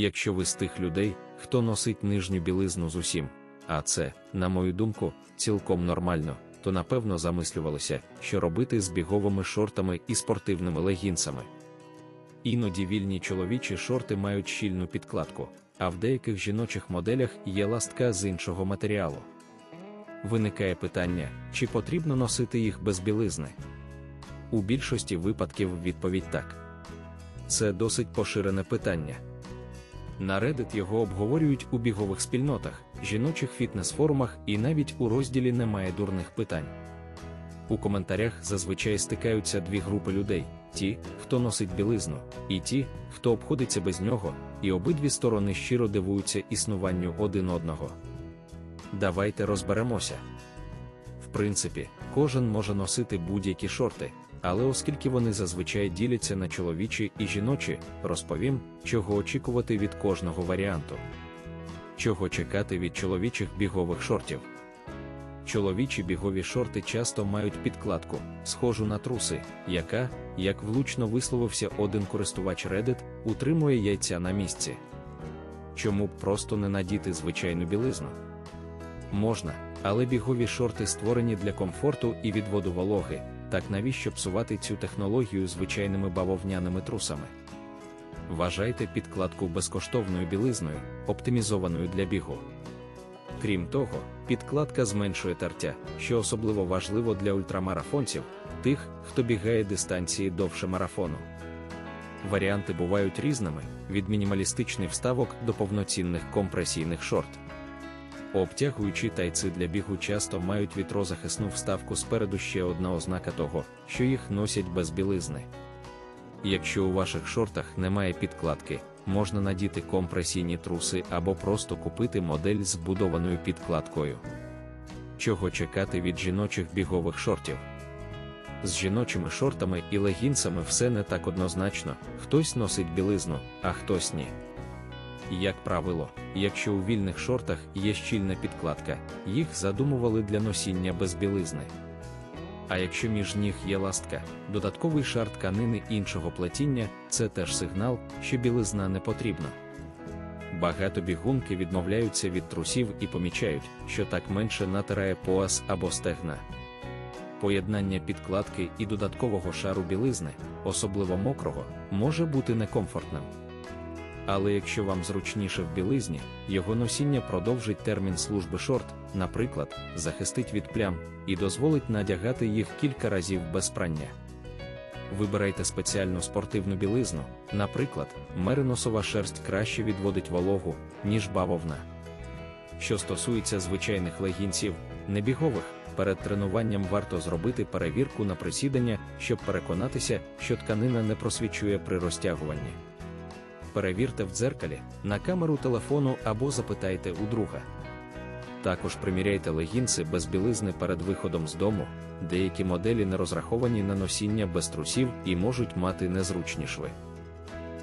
якщо ви з тих людей, хто носить нижню білизну з усім, а це, на мою думку, цілком нормально, то напевно замислювалися, що робити з біговими шортами і спортивними легінсами. Іноді вільні чоловічі шорти мають щільну підкладку, а в деяких жіночих моделях є ластка з іншого матеріалу. Виникає питання, чи потрібно носити їх без білизни. У більшості випадків відповідь так. Це досить поширене питання. На Reddit його обговорюють у бігових спільнотах, жіночих фітнес-форумах і навіть у розділі немає дурних питань. У коментарях зазвичай стикаються дві групи людей: ті, хто носить білизну, і ті, хто обходиться без нього, і обидві сторони щиро дивуються існуванню один одного. Давайте розберемося. В принципі, кожен може носити будь-які шорти, але оскільки вони зазвичай діляться на чоловічі і жіночі, розповім, чого очікувати від кожного варіанту. Чого чекати від чоловічих бігових шортів. Чоловічі бігові шорти часто мають підкладку, схожу на труси, яка, як влучно висловився один користувач Reddit, утримує яйця на місці. Чому б просто не надіти звичайну білизну? Можна, але бігові шорти створені для комфорту і відводу вологи, так навіщо псувати цю технологію звичайними бавовняними трусами? Вважайте підкладку безкоштовною білизною, оптимізованою для бігу. Крім того, підкладка зменшує тертя, що особливо важливо для ультрамарафонців, тих, хто бігає дистанції довше марафону. Варіанти бувають різними: від мінімалістичних вставок до повноцінних компресійних шорт. Обтягуючі тайци для бігу часто мають вітрозахисну вставку спереду ще одна ознака того, що їх носять без білизни. Якщо у ваших шортах немає підкладки, можна надіти компресійні труси або просто купити модель з вбудованою підкладкою. Чого чекати від жіночих бігових шортів? З жіночими шортами і легінсами все не так однозначно, хтось носить білизну, а хтось ні. Як правило, якщо у вільних шортах є щільна підкладка, їх задумували для носіння без білизни. А якщо між ніг є ластка, додатковий шар тканини іншого плетіння це теж сигнал, що білизна не потрібна. Багато бігунки відмовляються від трусів і помічають, що так менше натирає пояс або стегна. Поєднання підкладки і додаткового шару білизни, особливо мокрого, може бути некомфортним. Але якщо вам зручніше в білизні, його носіння продовжить термін служби шорт, наприклад, захистить від плям і дозволить надягати їх кілька разів без прання. Вибирайте спеціальну спортивну білизну, наприклад, мериносова шерсть краще відводить вологу, ніж бавовна. Що стосується звичайних легінців, небігових, перед тренуванням варто зробити перевірку на присідання, щоб переконатися, що тканина не просвічує при розтягуванні перевірте в дзеркалі, на камеру телефону або запитайте у друга. Також приміряйте легінси без білизни перед виходом з дому, деякі моделі не розраховані на носіння без трусів і можуть мати незручні шви.